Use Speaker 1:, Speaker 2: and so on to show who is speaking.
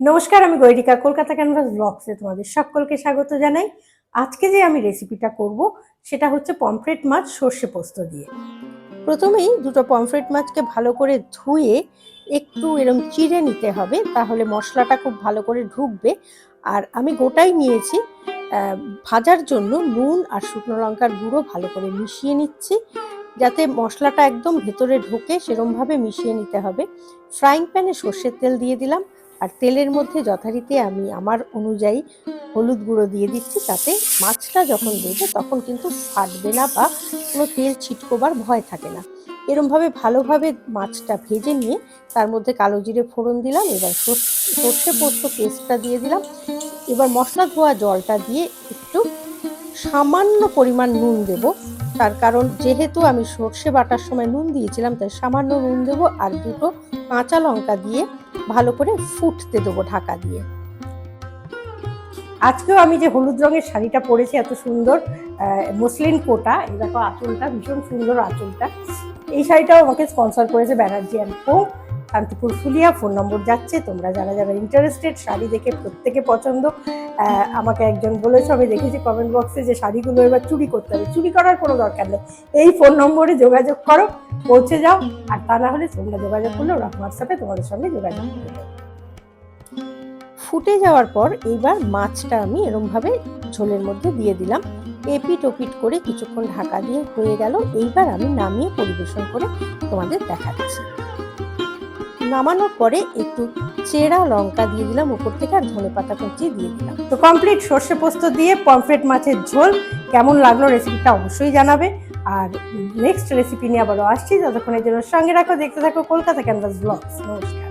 Speaker 1: নমস্কার, আমি গৈরিকা, কলকাতা ক্যানভাস ব্লগসে তোমাদের সকলকে স্বাগত জানাই। আজকে যে আমি রেসিপিটা করব, সেটা হচ্ছে পমফ্রেট মাছ সর্ষে পোস্ত দিয়ে। প্রথমেই দুটো পমফ্রেট মাছকে ভালো করে ধুয়ে একটু এরকম চিড়ে নিতে হবে, তাহলে মশলাটা খুব ভালো করে ঢুকবে। আর আমি গোটাই নিয়েছি ভাজার জন্য নুন আর শুকনো লঙ্কার গুঁড়ো ভালো করে মিশিয়ে নিচ্ছি, যাতে মশলাটা একদম ভেতরে ঢোকে, সেরমভাবে মিশিয়ে নিতে হবে। ফ্রাইং প্যানে সর্ষের তেল দিয়ে দিলাম। আর তেলের মধ্যে যথারীতি আমি আমার অনুযায়ী হলুদ গুঁড়ো দিয়ে দিচ্ছি, তাতে মাছটা যখন দেবে তখন কিন্তু ফাটবে না বা কোনো তেল ছিটকোবার ভয় থাকে না। এরমভাবে ভালোভাবে মাছটা ভেজে নিয়ে তার মধ্যে কালো জিরে ফোড়ন দিলাম, এবার সর্ষ- পোস্ত পেস্টটা দিয়ে দিলাম। এবার মশলা ধোয়া জলটা দিয়ে একটু সামান্য পরিমাণ নুন দেব, তার কারণ যেহেতু আমি সর্ষে বাটার সময় নুন দিয়েছিলাম, তাই সামান্য নুন দেবো আর দুটো কাঁচা লঙ্কা দিয়ে ভালো করে ফুটতে দেবো ঢাকা দিয়ে। আজকেও আমি যে হলুদ রঙের শাড়িটা পরেছি, এত সুন্দর মসলিন কোটা দেখো আঁচলটা, ভীষণ সুন্দর আঁচলটা। এই শাড়িটাও আমাকে স্পন্সর করেছে Banerjee and co Shantipur Phulia phone number যাচ্ছে, তোমরা যারা যারা ইন্টারেস্টেড শাড়ি দেখে প্রত্যেকে পছন্দ আমাকে একজন বলেছে, আমি দেখেছি কমেন্ট বক্সে যে শাড়িগুলো এবার চুরি করতে হবে। চুরি করার কোনো দরকার নেই। এই ফোন নম্বরে যোগাযোগ করো, পৌঁছে যাও, আর তা না হলে তোমরা যোগাযোগ করলে ওরা হোয়াটসঅ্যাপে তোমাদের সঙ্গে যোগাযোগ করে ফুটে যাওয়ার পর এইবার মাছটা আমি এরমভাবে ঝোলের মধ্যে দিয়ে দিলাম। এপিট ওপিট করে কিছুক্ষণ ঢাকা দিয়ে হয়ে গেল। এইবার আমি নামিয়ে পরিবেশন করে তোমাদের দেখাচ্ছি। নামানোর পরে একটু চেরা লঙ্কা দিয়ে দিলাম, উপর থেকে আর ধনে পাতা কুচিয়ে দিয়ে দিলাম। তো কমপ্লিট সর্ষে পোস্ত দিয়ে পমফ্রেট মাছের ঝোল। কেমন লাগল রেসিপিটা অবশ্যই জানাবে। আর নেক্সট রেসিপি নিয়ে আবারও আসছি। যতক্ষণের জন্য সঙ্গে রাখো, দেখতে থাকো কলকাতা ক্যানভাস ব্লগস নমস্কার।